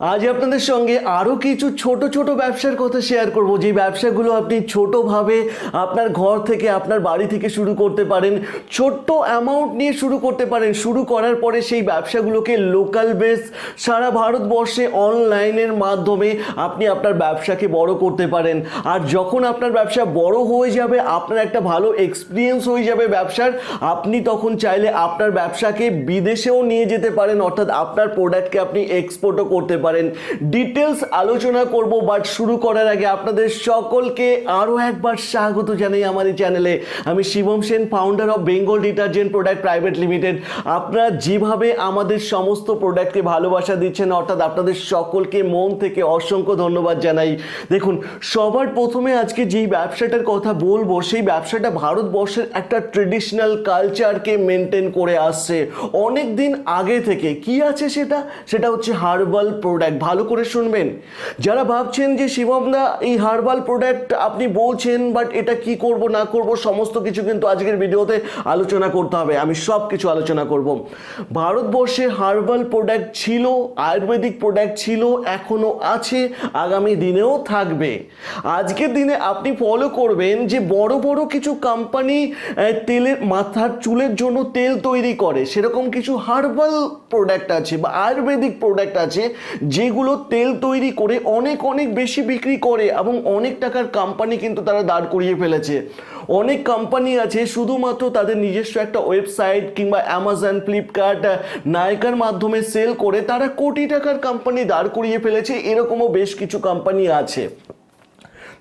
আজ আপনাদের সঙ্গে আরও কিছু ছোট ছোট ব্যবসার কথা শেয়ার করব। যে ব্যবসাগুলো আপনি ছোটোভাবে আপনার ঘর থেকে, আপনার বাড়ি থেকে শুরু করতে পারেন, ছোট্ট অ্যামাউন্ট নিয়ে শুরু করতে পারেন, শুরু করার পরে সেই ব্যবসাগুলোকে লোকাল বেস সারা ভারতবর্ষে অনলাইনের মাধ্যমে আপনি আপনার ব্যবসাকে বড় করতে পারেন। আর যখন আপনার ব্যবসা বড় হয়ে যাবে, আপনার একটা ভালো এক্সপিরিয়েন্স হয়ে যাবে ব্যবসার, আপনি তখন চাইলে আপনার ব্যবসাকে বিদেশেও নিয়ে যেতে পারেন, অর্থাৎ আপনার প্রোডাক্টকে আপনি এক্সপোর্টও করতে পারেন। ডিটেলস আলোচনা করব বাট শুরু করার আগে আপনাদের সকলকে আরও একবার স্বাগত জানাই আমার এই চ্যানেলে আমি Shivam Sen founder of Bengal detergent product private limited আপনারা যেভাবে আমাদের সমস্ত প্রোডাক্টকে ভালোবাসা দিচ্ছেন, অর্থাৎ আপনাদের সকলকে মন থেকে অসংখ্য ধন্যবাদ জানাই। দেখুন, সবার প্রথমে আজকে যেই ব্যবসাটার কথা বলব, সেই ব্যবসাটা ভারতবর্ষের একটা ট্রেডিশনাল কালচারকে মেনটেন করে আসছে। অনেক দিন আগে থেকে। কি আছে সেটা? সেটা হচ্ছে হার্বাল প্রোডাক্ট ভালো করে শুনবেন। যারা ভাবছেন যে শিবমদা, এই হার্বাল প্রোডাক্ট আপনি বলছেন বাট এটা কি করব, না করব, সমস্ত কিছু কিন্তু আজকের ভিডিওতে আলোচনা করতে হবে। আমি সব কিছু আলোচনা করব। ভারতবর্ষে হার্বাল প্রোডাক্ট ছিল, আয়ুর্বেদিক প্রোডাক্ট ছিল এখনও আছে, আগামী দিনেও থাকবে। আজকের দিনে আপনি ফলো করবেন যে বড় বড় কিছু কোম্পানি তেলের মাথার চুলের জন্য তেল তৈরি করে। সেরকম কিছু হার্বাল প্রোডাক্ট আছে বা আয়ুর্বেদিক প্রোডাক্ট আছে যেগুলো তেল তৈরি করে অনেক অনেক বেশি বিক্রি করে এবং অনেক টাকার কোম্পানি কিন্তু তারা দাঁড় করিয়ে ফেলেছে। অনেক কোম্পানি আছে শুধুমাত্র তাদের নিজস্ব একটা ওয়েবসাইট কিংবা অ্যামাজন ফ্লিপকার্ট নায়কার মাধ্যমে সেল করে তারা কোটি টাকার কোম্পানি দাঁড় করিয়ে ফেলেছে, এরকমও বেশ কিছু কোম্পানি আছে।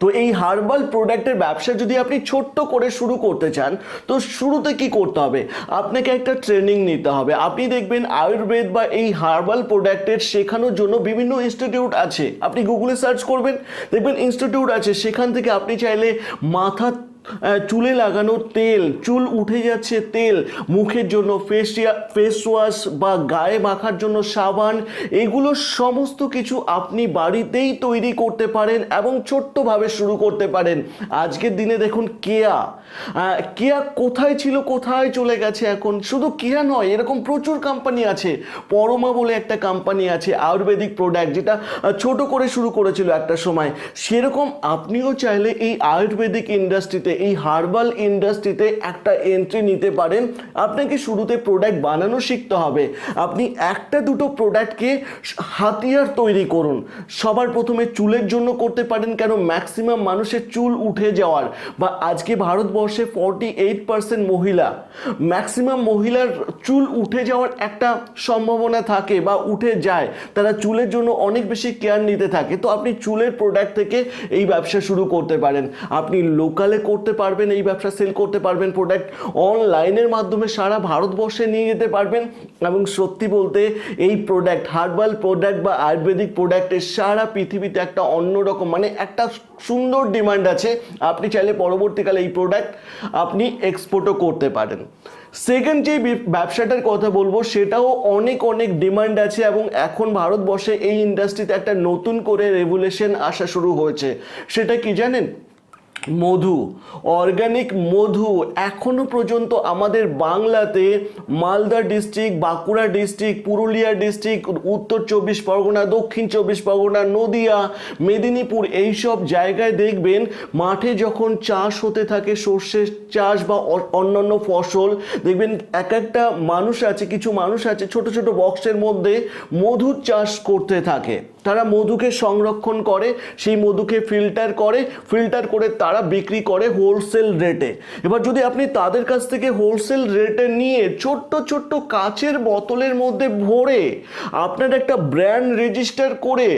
তো এই হার্বাল প্রোডাক্টের ব্যবসা যদি আপনি ছোট্ট করে শুরু করতে চান, তো শুরুতে কি করতে হবে? আপনাকে একটা ট্রেনিং নিতে হবে। আপনি দেখবেন আয়ুর্বেদ বা এই হার্বাল প্রোডাক্টের শেখানোর জন্য বিভিন্ন ইনস্টিটিউট আছে। আপনি গুগলে সার্চ করবেন, দেখবেন ইনস্টিটিউট আছে। সেখান থেকে আপনি চাইলে মাথা চুলে লাগানো তেল, চুল উঠে যাচ্ছে তেল, মুখের জন্য ফেসিয়া ফেস ওয়াশ বা গায়ে মাখার জন্য সাবান, এগুলো সমস্ত কিছু আপনি বাড়িতেই তৈরি করতে পারেন এবং ছোট্টভাবে শুরু করতে পারেন। আজকের দিনে দেখুন কেয়া। কেয়া কোথায় ছিল, কোথায় চলে গেছে এখন? শুধু কেয়া নয়, এরকম প্রচুর কোম্পানি আছে। পরমা বলে একটা কোম্পানি আছে, আয়ুর্বেদিক প্রোডাক্ট যেটা ছোট করে শুরু করেছিল একটা সময়। সেরকম আপনিও চাইলে এই আয়ুর্বেদিক ইন্ডাস্ট্রিতে এই হার্বাল ইন্ডাস্ট্রিতে একটা এন্ট্রি নিতে পারেন। আপনাকে শুরুতে প্রোডাক্ট বানানো শিখতে হবে। আপনি একটা দুটো প্রোডাক্টকে হাতিয়ার তৈরি করুন। সবার প্রথমে চুলের জন্য করতে পারেন, কেন ম্যাক্সিমাম মানুষের চুল উঠে যাওয়ার। বা আজকে ভারতবর্ষে ফর্টি এইট পার্সেন্ট মহিলা। ম্যাক্সিমাম মহিলার চুল উঠে যাওয়ার একটা সম্ভাবনা থাকে বা উঠে যায়। তারা চুলের জন্য অনেক বেশি কেয়ার নিতে থাকে। তো আপনি চুলের প্রোডাক্ট থেকে এই ব্যবসা শুরু করতে পারেন। আপনি লোকালে করতে পারবেন, এই ব্যবসা সেল করতে পারবেন প্রোডাক্ট অনলাইনের মাধ্যমে সারা ভারতবর্ষে নিয়ে যেতে পারবেন। এবং সত্যি বলতে, এই প্রোডাক্ট হার্বাল প্রোডাক্ট বা আয়ুর্বেদিক প্রোডাক্টের সারা পৃথিবীতে একটা অন্যরকম মানে একটা সুন্দর ডিমান্ড আছে। আপনি চাইলে পরবর্তীকালে এই প্রোডাক্ট আপনি এক্সপোর্টও করতে পারেন। সেকেন্ড যে ব্যবসাটার কথা বলব, সেটাও অনেক অনেক ডিমান্ড আছে এবং এখন ভারতবর্ষে এই ইন্ডাস্ট্রিতে একটা নতুন করে রেগুলেশন আসা শুরু হয়েছে। সেটা কি জানেন? মধু অর্গানিক মধু এখনও পর্যন্ত আমাদের বাংলাতে Malda district Bankura district Purulia district Uttar Chabbish Pargana, দক্ষিণ চব্বিশ পরগনা, নদিয়া, মেদিনীপুর এইসব জায়গায় দেখবেন মাঠে যখন চাষ হতে থাকে সর্ষের চাষ বা অন্যান্য ফসল, দেখবেন এক একটা মানুষ আছে, কিছু মানুষ আছে ছোট ছোট বক্সের মধ্যে মধুর চাষ করতে থাকে। তারা মধুকে সংরক্ষণ করে, সেই মধুকে ফিল্টার করে ফিল্টার করে তারা বিক্রি করে হোলসেল রেটে এবার যদি আপনি তাদের কাছ থেকে হোলসেল রেটে নিয়ে ছোট্ট ছোট্ট কাচের বোতলের মধ্যে ভরে আপনার একটা ব্র্যান্ড রেজিস্টার করে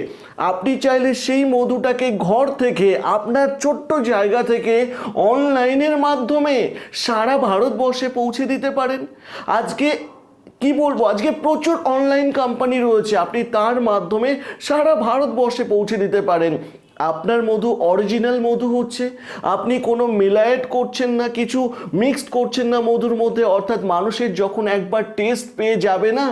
আপনি চাইলে সেই মধুটাকে ঘর থেকে আপনার ছোট্ট জায়গা থেকে অনলাইনের মাধ্যমে সারা ভারতবর্ষে পৌঁছে দিতে পারেন। আজকে কি বলব? আজকে প্রচুর অনলাইন কোম্পানি রয়েছে। আপনি তার মাধ্যমে সারা ভারতবর্ষে পৌঁছে দিতে পারেন। আপনার মধু অরিজিনাল মধু হচ্ছে। আপনি কোনো মিলায়েট করছেন না, কিছু মিক্সড করছেন না মধুর মধ্যে, অর্থাৎ মানুষের যখন একবার টেস্ট পেয়ে যাবে না,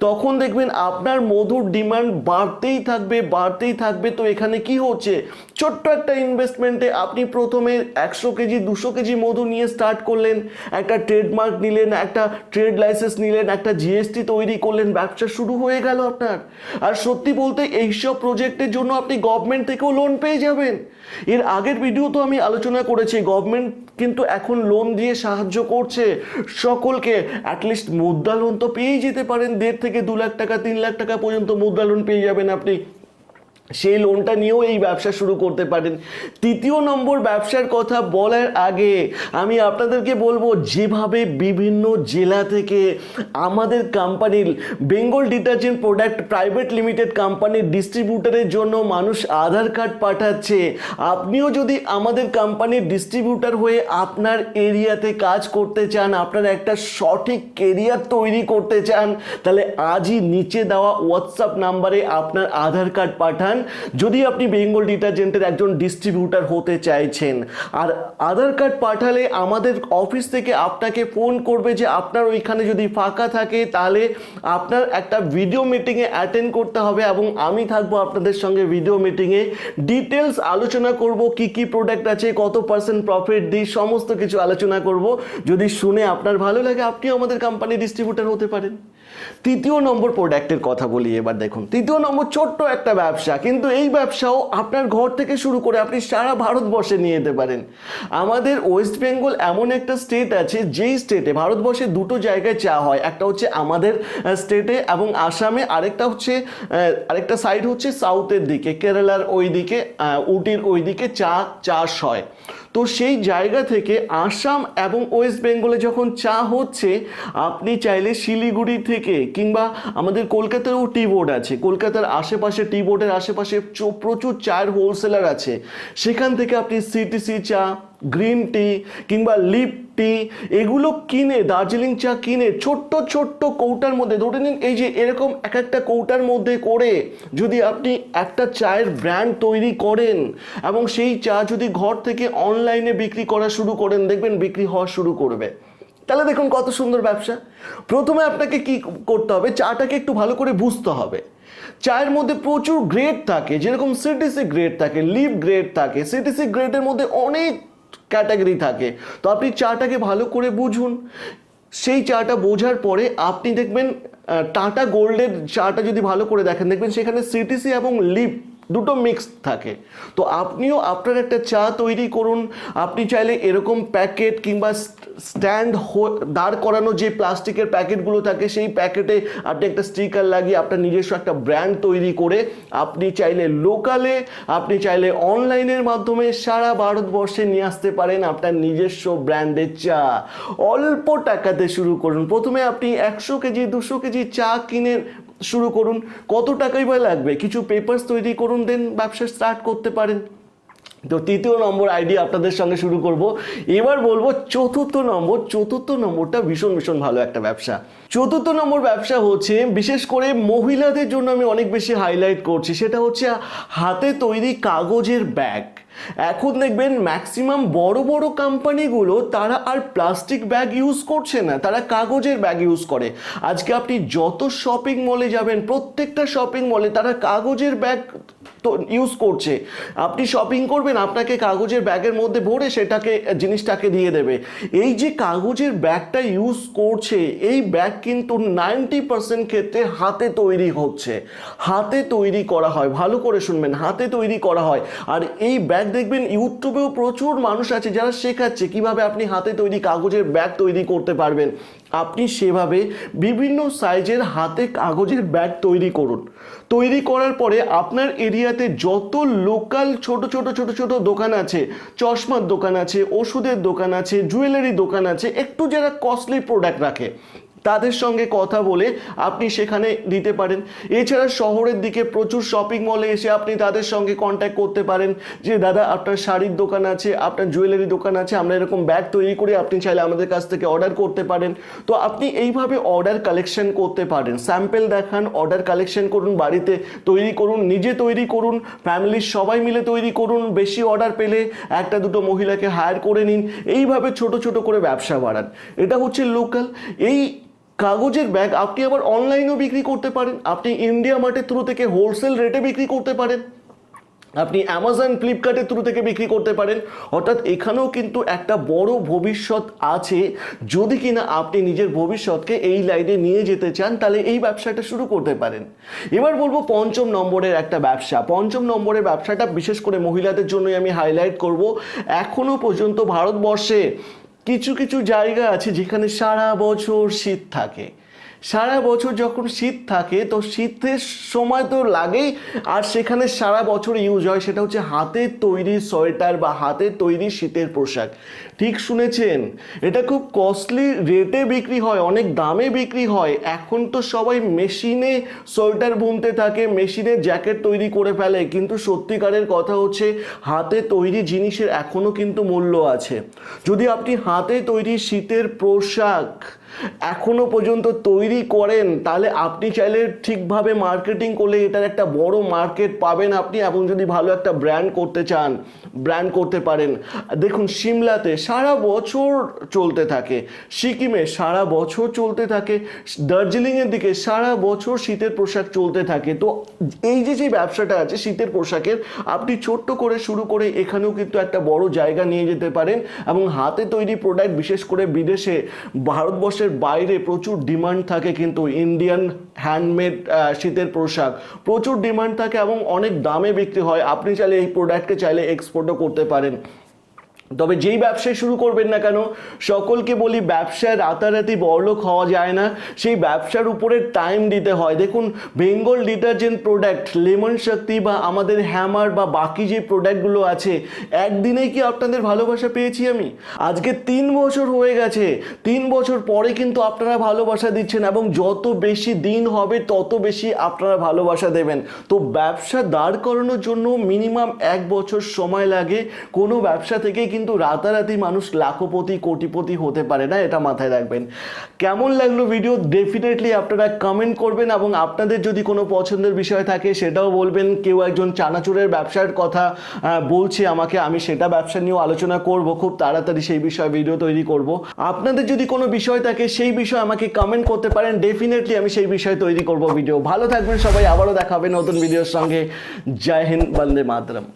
তখন দেখবেন আপনার মধুর ডিমান্ড বাড়তেই থাকবে বাড়তেই থাকবে। তো এখানে কি হচ্ছে? ছোট্ট একটা ইনভেস্টমেন্টে আপনি প্রথমে একশো কেজি, দুশো কেজি মধু নিয়ে স্টার্ট করলেন, একটা ট্রেডমার্ক নিলেন, একটা ট্রেড লাইসেন্স নিলেন, একটা জিএসটি তৈরি করলেন, ব্যবসা শুরু হয়ে গেল আপনার। আর সত্যি বলতে এইসব প্রজেক্টের জন্য আপনি গভর্নমেন্ট থেকেও লোন পেয়ে যাবেন। এর আগের ভিডিও তো আমি আলোচনা করেছি গভর্নমেন্ট কিন্তু এখন লোন দিয়ে সাহায্য করছে। সকলকে অ্যাটলিস্ট মুদ্রা লোন তো পেয়েই যেতে পারেন, দেড় থেকে দু লাখ টাকা, তিন লাখ টাকা পর্যন্ত মুদ্রা লোন পেয়ে যাবেন আপনি। সেই লোনটা নিয়েও এই ব্যবসা শুরু করতে পারেন। তৃতীয় নম্বর ব্যবসার কথা বলার আগে আমি আপনাদেরকে বলব, যেভাবে বিভিন্ন জেলা থেকে আমাদের কোম্পানির Bengal detergent product private limited কোম্পানির ডিস্ট্রিবিউটারের জন্য মানুষ আধার কার্ড পাঠাচ্ছে। আপনিও যদি আমাদের কোম্পানির ডিস্ট্রিবিউটার হয়ে আপনার এরিয়াতে কাজ করতে চান, আপনার একটা সঠিক কেরিয়ার তৈরি করতে চান, তাহলে আজই নিচে দেওয়া হোয়াটসঅ্যাপ নাম্বারে আপনার আধার কার্ড পাঠান। যদি আপনি বেঙ্গল ডিটারজেন্টের একজন ডিস্ট্রিবিউটার হতে চাইছেন, আর আধার কার্ড পাঠালে আমাদের অফিস থেকে আপনাকে ফোন করবে যে আপনার ওইখানে যদি ফাঁকা থাকে, তাহলে আপনার একটা ভিডিও মিটিংয়ে অ্যাটেন্ড করতে হবে এবং আমি থাকব আপনাদের সঙ্গে ভিডিও মিটিংয়ে ডিটেলস আলোচনা করব, কি কি প্রোডাক্ট আছে, কত পার্সেন্ট প্রফিট দিই, সমস্ত কিছু আলোচনা করব। যদি শুনে আপনার ভালো লাগে আপনি আমাদের কোম্পানি ডিস্ট্রিবিউটার হতে পারেন। তৃতীয় নম্বর প্রোডাক্টের কথা বলি, এবার দেখুন। তৃতীয় নম্বর ছোট্ট একটা ব্যবসা কিন্তু এই ব্যবসাও আপনার ঘর থেকে শুরু করে আপনি সারা ভারতবর্ষে নিয়ে যেতে পারেন। আমাদের ওয়েস্ট বেঙ্গল এমন একটা স্টেট আছে, যেই স্টেটে ভারতবর্ষে দুটো জায়গায় চা হয়, একটা হচ্ছে আমাদের স্টেটে এবং আসামে, আরেকটা হচ্ছে আরেকটা সাইড হচ্ছে সাউথের দিকে, কেরালার ওই দিকে উটির ওই দিকে চা চাষ হয়। তো সেই জায়গা থেকে আসাম এবং ওয়েস্ট বেঙ্গলে যখন চা হচ্ছে, আপনি চাইলে শিলিগুড়ি থেকে কিংবা আমাদের কলকাতারও টি বোর্ড আছে, কলকাতার আশেপাশে টি বোর্ডের আশেপাশে চো- প্রচুর চায়ের হোলসেলার আছে। সেখান থেকে আপনি সিটিসি চা গ্রিন টি কিংবা লিপ টি এগুলো কিনে, দার্জিলিং চা কিনে ছোট্ট ছোট্ট কৌটার মধ্যে, ধরে নিন এই যে এরকম এক একটা কৌটার মধ্যে করে যদি আপনি একটা চায়ের ব্র্যান্ড তৈরি করেন এবং সেই চা যদি ঘর থেকে অনলাইনে বিক্রি করা শুরু করেন, দেখবেন বিক্রি হওয়া শুরু করবে। তাহলে দেখুন কত সুন্দর ব্যবসা। প্রথমে আপনাকে কি করতে হবে? চাটাকে একটু ভালো করে বুঝতে হবে। চায়ের মধ্যে প্রচুর গ্রেড থাকে, যেরকম সিটিসি গ্রেড থাকে লিপ গ্রেড থাকে সিটিসি গ্রেডের মধ্যে অনেক ক্যাটাগরি থাকে। তো আপনি চাটাকে ভালো করে বুঝুন। সেই চাটা বোঝার পরে আপনি দেখবেন টাটা গোল্ডের চাটা যদি ভালো করে দেখেন, দেখবেন সেখানে সিটিসি এবং লিপ দুটো মিক্সড থাকে। তো আপনিও আপনার একটা চা তৈরি করুন। আপনি চাইলে এরকম প্যাকেট কিংবা স্ট্যান্ড দাঁড় করানো যে প্লাস্টিকের প্যাকেটগুলো থাকে, সেই প্যাকেটে আপনি একটা স্টিকার লাগিয়ে আপনার নিজস্ব একটা ব্র্যান্ড তৈরি করে আপনি চাইলে লোকালে আপনি চাইলে অনলাইনের মাধ্যমে সারা ভারতবর্ষে নিয়ে আসতে পারেন আপনার নিজস্ব ব্র্যান্ডের চা। অল্প টাকাতে শুরু করুন। প্রথমে আপনি একশো কেজি, দুশো কেজি চা কিনে শুরু করুন। কত টাকাই বা লাগবে? কিছু পেপার্স তৈরি করুন দেন ব্যবসা স্টার্ট করতে পারেন। তো তৃতীয় নম্বর আইডিয়া আপনাদের সঙ্গে শুরু করব। এবার বলব চতুর্থ নম্বর। চতুর্থ নম্বরটা ভীষণ ভীষণ ভালো একটা ব্যবসা। চতুর্থ নম্বর ব্যবসা হচ্ছে, বিশেষ করে মহিলাদের জন্য আমি অনেক বেশি হাইলাইট করছি। সেটা হচ্ছে হাতে তৈরি কাগজের ব্যাগ এখন দেখবেন ম্যাক্সিমাম বড় বড় কোম্পানিগুলো তারা আর প্লাস্টিক ব্যাগ ইউজ করছে না, তারা কাগজের ব্যাগ ইউজ করে। আজকে আপনি যত শপিং মলে যাবেন, প্রত্যেকটা শপিং মলে তারা কাগজের ব্যাগ তো ইউজ করছে। আপনি শপিং করবেন, আপনাকে কাগজের ব্যাগের মধ্যে ভরে সেটাকে, জিনিসটাকে দিয়ে দেবে। এই যে কাগজের ব্যাগটা ইউজ করছে, এই ব্যাগ কিন্তু নাইনটি পার্সেন্ট ক্ষেত্রে হাতে তৈরি হচ্ছে। হাতে তৈরি করা হয়, ভালো করে শুনবেন, হাতে তৈরি করা হয়। আর এই ব্যাগ দেখবেন ইউটিউবেও প্রচুর মানুষ আছে যারা শেখাচ্ছে কীভাবে আপনি হাতে তৈরি কাগজের ব্যাগ তৈরি করতে পারবেন। আপনি সেভাবে বিভিন্ন সাইজের হাতে কাগজের ব্যাগ তৈরি করুন। তৈরি করার পরে আপনার এরিয়াতে যত লোকাল ছোট ছোট ছোট ছোট দোকান আছে, চশমার দোকান আছে, ওষুধের দোকান আছে, জুয়েলারি দোকান আছে, একটু যারা কস্টলি প্রোডাক্ট রাখে তাদের সঙ্গে কথা বলে আপনি সেখানে দিতে পারেন। এছাড়া শহরের দিকে প্রচুর শপিং মলে এসে আপনি তাদের সঙ্গে কন্ট্যাক্ট করতে পারেন যে, দাদা, আপনার শাড়ির দোকান আছে, আপনার জুয়েলারি দোকান আছে, আমরা এরকম ব্যাগ তৈরি করে আপনি চাইলে আমাদের কাছ থেকে অর্ডার করতে পারেন। তো আপনি এইভাবে অর্ডার কালেকশন করতে পারেন। স্যাম্পেল দেখান অর্ডার কালেকশন করুন, বাড়িতে তৈরি করুন, নিজে তৈরি করুন ফ্যামিলির সবাই মিলে তৈরি করুন, বেশি অর্ডার পেলে একটা দুটো মহিলাকে হায়ার করে নিন। এইভাবে ছোট ছোট করে ব্যবসা বাড়ান। এটা হচ্ছে লোকাল এই কাগজের ব্যাগ আপনি আবার অনলাইনেও বিক্রি করতে পারেন। আপনি ইন্ডিয়া মার্টের থ্রু থেকে হোলসেল রেটে বিক্রি করতে পারেন। আপনি অ্যামাজন ফ্লিপকার্টের থ্রু থেকে বিক্রি করতে পারেন। অর্থাৎ এখানেও কিন্তু একটা বড় ভবিষ্যৎ আছে। যদি কিনা আপনি নিজের ভবিষ্যৎকে এই লাইনে নিয়ে যেতে চান, তাহলে এই ব্যবসাটা শুরু করতে পারেন। এবার বলব পঞ্চম নম্বরের একটা ব্যবসা। পঞ্চম নম্বরের ব্যবসাটা বিশেষ করে মহিলাদের জন্যই আমি হাইলাইট করব। এখনও পর্যন্ত ভারতবর্ষে কিছু কিছু জায়গা আছে যেখানে সারা বছর শীত থাকে। সারা বছর যখন শীত থাকে, তো শীতের সময় তো লাগেই। আর সেখানে সারা বছর ইউজ হয়, সেটা হচ্ছে হাতের তৈরি সোয়েটার বা হাতের তৈরি শীতের পোশাক। ঠিক শুনেছেন? এটা খুব কস্টলি রেটে বিক্রি হয়, অনেক দামে বিক্রি হয়। এখন তো সবাই মেশিনে সোয়েটার বুনতে থাকে, মেশিনে জ্যাকেট তৈরি করে ফেলে। কিন্তু সত্যিকারের কথা হচ্ছে, হাতে তৈরি জিনিসের এখনও কিন্তু মূল্য আছে। যদি আপনি হাতে তৈরি শীতের পোশাক এখনও পর্যন্ত তৈরি করেন, তাহলে আপনি চাইলে ঠিকভাবে মার্কেটিং করলে এটার একটা বড় মার্কেট পাবেন আপনি এবং যদি ভালো একটা ব্র্যান্ড করতে চান ব্র্যান্ড করতে পারেন। দেখুন, সিমলাতে সারা বছর চলতে থাকে, সিকিমে সারা বছর চলতে থাকে, দার্জিলিংয়ের দিকে সারা বছর শীতের পোশাক চলতে থাকে। তো এই যে যে ব্যবসাটা আছে শীতের পোশাকের, আপনি ছোট্ট করে শুরু করে এখানেও কিন্তু একটা বড় জায়গা নিয়ে যেতে পারেন এবং হাতে তৈরি প্রোডাক্ট বিশেষ করে বিদেশে ভারতবর্ষের বাইরে প্রচুর ডিমান্ড থাকে কিন্তু ইন্ডিয়ান হ্যান্ডমেড শীতের পোশাক। প্রচুর ডিমান্ড থাকে এবং অনেক দামে বিক্রি হয়। আপনি চাইলে এই প্রোডাক্টকে চাইলে এক্সপোর্টও করতে পারেন। তবে যেই ব্যবসায় শুরু করবেন না কেন, সকলকে বলি ব্যবসায় রাতারাতি বড়লোক হওয়া যায় না। সেই ব্যবসার উপরে টাইম দিতে হয়। দেখুন Bengal detergent product lemon Shakti বা আমাদের হ্যামার বা বাকি যে প্রোডাক্টগুলো আছে, একদিনেই কি আপনাদের ভালোবাসা পেয়েছি আমি? আজকে তিন বছর হয়ে গেছে। তিন বছর পরে কিন্তু আপনারা ভালোবাসা দিচ্ছেন এবং যত বেশি দিন হবে, তত বেশি আপনারা ভালোবাসা দেবেন। তো ব্যবসা দাঁড় করানোর জন্য মিনিমাম এক বছর সময় লাগে। কোনো ব্যবসা থেকে কিন্তু রাতারাতি মানুষ লাখপতি, কোটিপতি হতে পারে না, এটা মাথায় রাখবেন। কেমন লাগল ভিডিও ডেফিনেটলি আপনারা কমেন্ট করবেন এবং আপনাদের যদি কোনো পছন্দের বিষয় থাকে সেটাও বলবেন। কেউ একজন চানাচুরের ব্যবসার কথা বলছে আমাকে, আমি সেটা ব্যবসা নিয়েও আলোচনা করব, খুব তাড়াতাড়ি সেই বিষয়ে ভিডিও তৈরি করব। আপনাদের যদি কোনো বিষয় থাকে সেই বিষয়ে আমাকে কমেন্ট করতে পারেন। ডেফিনেটলি আমি সেই বিষয়ে তৈরি করব ভিডিও ভালো থাকবেন সবাই, আবারও দেখাবে নতুন ভিডিওর সঙ্গে। জয় হিন্দ, বন্দে মাতরম।